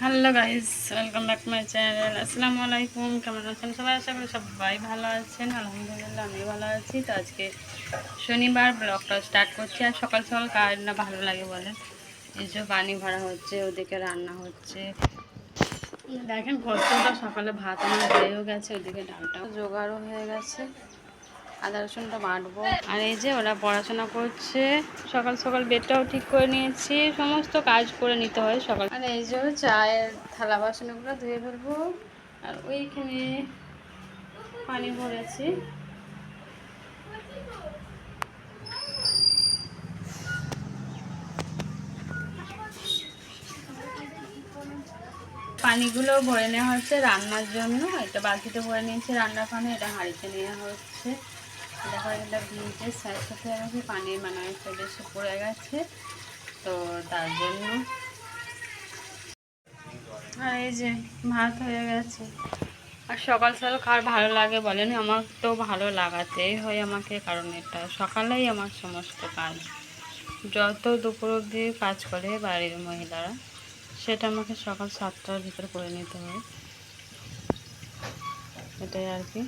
Hello guys welcome back my channel আসসালামু আলাইকুম কেমন আছেন সবাই? আশা করি সবাই ভালো আছেন। আলহামদুলিল্লাহ, আমি ভালো আছি। তো আজকে শনিবার ব্লগটা স্টার্ট করছি। আর সকাল সকাল কার না ভালো লাগে বলেন? এই যে পানি ভরা হচ্ছে, ওদিকে রান্না হচ্ছে। দেখেন, কতটা সকালে ভাত আমার হয়েও গেছে, ওদিকে ডালটাও জোগাড়ও হয়ে গেছে। আদা রসুনটা বাটবো। আর এই যে ওরা পড়াশোনা করছে, সকাল সকাল বেডটাও ঠিক করে নিয়েছি, সমস্ত কাজ করে নিতে হয় সকাল। আর এই যে চায়ের থালা বাসনগুলো ধুয়ে ফেলব। আর ওইখানে পানি ভরেছি। পানিগুলো ভরে নেওয়া হচ্ছে রান্নার জন্য। এটা বালতিতে ভরে নিয়েছি। রান্নার পানি এটা হাঁড়িতে নেওয়া হচ্ছে। দেখো এটা ভিজে সাইড সাথে গেছে পানির মানে একটা বেশি পড়ে গেছে, তো তার জন্য। আর এই যে ভাত হয়ে গেছে। আর সকাল সকাল খাওয়ার ভালো লাগে বলেন? আমার তো ভালো লাগাতেই হয় আমাকে, কারণ এটা সকালেই আমার সমস্ত কাজ। যত দুপুর অবধি কাজ করে বাড়ির মহিলারা, সেটা আমাকে সকাল সাতটার ভিতরে করে নিতে হয়। এটাই আর কি।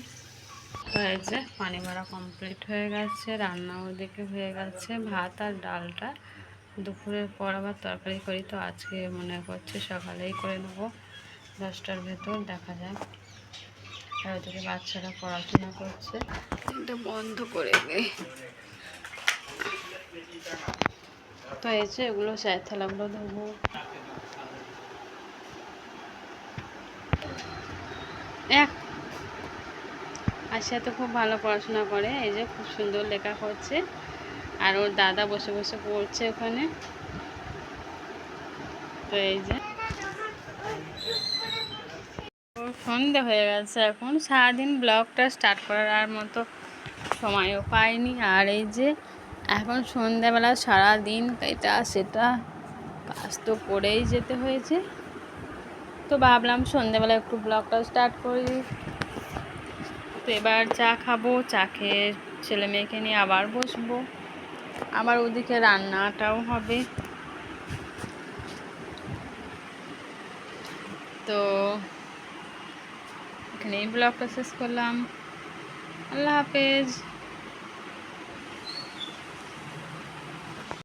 হয়েছে। পানি ভরা কমপ্লিট হয়ে গেছে রান্না ওদিকে হয়ে গেছে। ভাত আর ডালটা দুপুরের পর আবার তরকারি করি, তো আজকে মনে করছে সকালেই করে নেব। দশটার ভেতর দেখা যাক। আর ওদিকে বাচ্চারা পড়াশোনা করছে। এটা বন্ধ করে দে তো এই যে এগুলো থালাগুলো ধরবো এক আশা তো খুব ভালো পড়াশোনা করে, এই যে খুব সুন্দর লেখা করছে আর ওর দাদা বসে বসে পড়ছে ওখানে। তো এই যে। ওর সন্ধে হয়ে গেছে এখন। সারাদিন ব্লগটা স্টার্ট করার আর মতো সময়ও পাইনি। আর এই যে এখন সন্ধ্যাবেলা সারাদিন এটা সেটা কাজ তো করেই যেতে হয়েছে। তো ভাবলাম সন্ধ্যাবেলা একটু ব্লগটা স্টার্ট করি। তো এবার চা খাব, চা খেয়ে ছেলে মেয়েকে নিয়ে আবার বসবো। আবার ওদিকে রান্নাটাও হবে। তো এখানেই ব্লগটা শেষ করলাম। আল্লাহ হাফেজ।